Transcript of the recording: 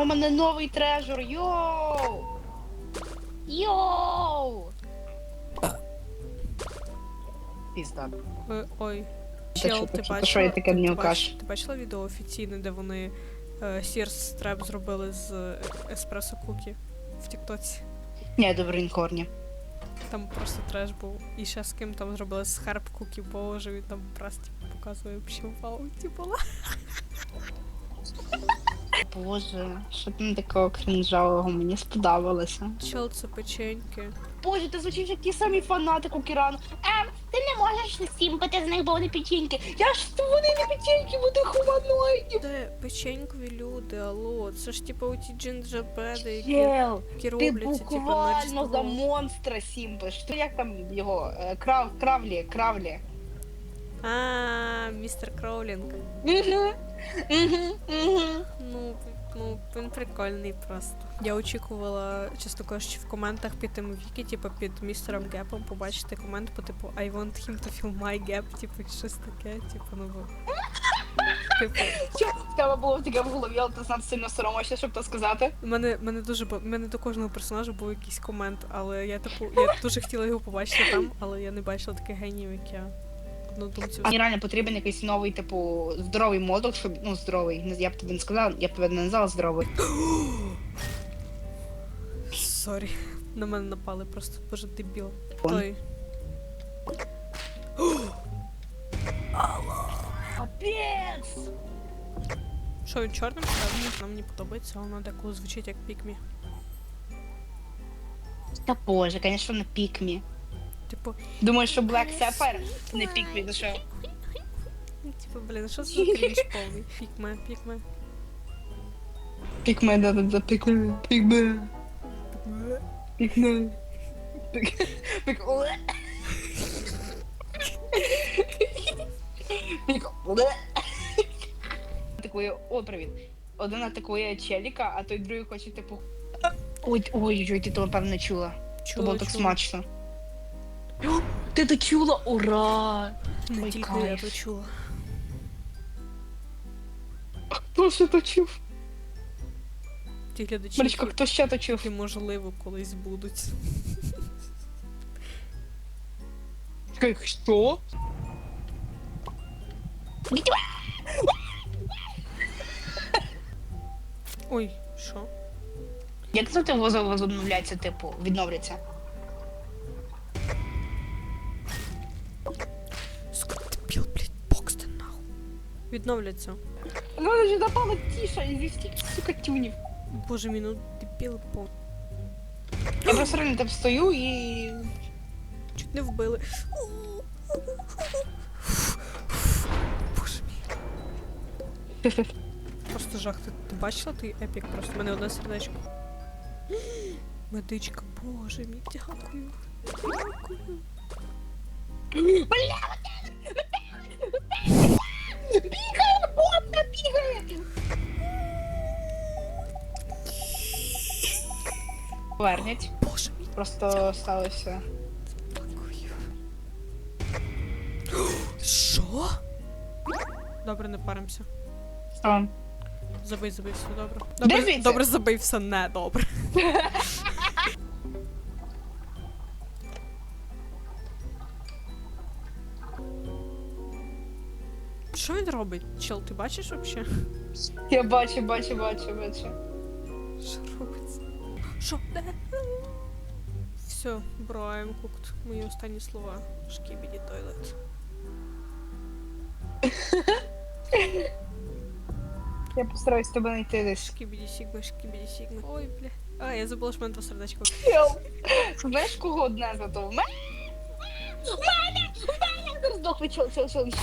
У мене новий трежор, йоу! Йоу! Пізда. Ой, ой. Та Чел, що, ти що, бачила, що я таке ти, бач- ти бачила відео офіційне, де вони е, Сірс Треп зробили з е, еспресо кукі в Тіктоці? Ні, добре, інкорні. Там просто треш був. І ще з ким там зробили з Херб Кукі, боже, він там просто типу, показує взагалі вау, типу. Боже, що там такого крінжавого мені сподобалося. Чел, це печеньки. Боже, ти звучиш як ті самі фанати Кукірану. Ем, ти не можеш сімпати з них, бо вони печеньки. Я ж то вони не печеньки, вони хуманоїді. Де печенькові люди, алло, це ж типу оті джинджабеди, які, Єл, які ти робляться, типу, на буквально Різдво. за монстра сімпиш. Ти як там його? Е, Крав, кравлі, кравлі. А, містер Кроулінг. Угу, угу, угу. Ну, ну, він прикольний просто. Я очікувала, чесно кажучи, в коментах під тим віки, типу під містером Гепом, побачити комент по типу I want him to feel my gap, типу, щось таке, типу, ну бо. Типу, в тебе було таке в голові, але ти знав сильно соромишся, щоб то сказати? у мене, мене дуже ба- у мене до кожного персонажа був якийсь комент, але я типу, я дуже хотіла його побачити там, але я не бачила таких геніїв, як я. Однодумців. Мені реально потрібен якийсь новий, типу, здоровий модуль, щоб ну здоровий. Не- Я б тобі не сказала, я б тебе не назвала здоровий. Сорі. На мене напали просто боже дебіл. Он. Той. Капець! Що він чорним став? Нам мені подобається, а воно деколи звучить як пікмі. Та боже, звісно, на пікмі. Типу, Думаєш, що Black Sapphire не ну що? ну, типу, блін, що це за крінж повний? Пікме, пікме. Пікме, да, да, да, пікме, пікме, пікме. Пік- Пік... Уле. Пік... Уле. Атакує, о, привіт. Один атакує челіка, а той другий хоче, типу... Ой, ой, ой, ти то, напевно, не чула. Це було так смачно. Ти то чула, ура! Не Ой, тільки я кайф. то чула. Хто ще то чув? Ті глядачі, Марічка, хто ще то чув? які, можливо колись будуть. Чекай, що? Ой, що? Як це ти возобновляється, типу, відновлюється? Відновляться. Ну, вона ж напала тіша, і зі стільки, сука, тюнів. Боже мій, ну дебіл, по... Я просто реально там стою і... Чуть не вбили. Боже мій. Просто жах. Ти, ти бачила той епік? Просто в мене одне сердечко. Медичка, боже мій, дякую. Дякую. Бігає, ботка бігає! Мій, Просто сталося. Що? Добре, не паримося. Що? Забий, забий, все добре. Добре, добре забий все не добре. Що він робить? Чел, ти бачиш вообще? Я бачу, бачу, бачу, бачу. Що робиться? Що? Де? Все, бро, I'm cooked. Мої останні слова. Шкібіді тойлет. Я постараюсь тебе знайти десь. Шкібіді сігма, шкібіді сігма. Ой, бля. А, я забула, що в мене два сердечко. Знаєш, кого одне зато? В мене? В мене! В мене! Здохли, чел, чел, чел, чел.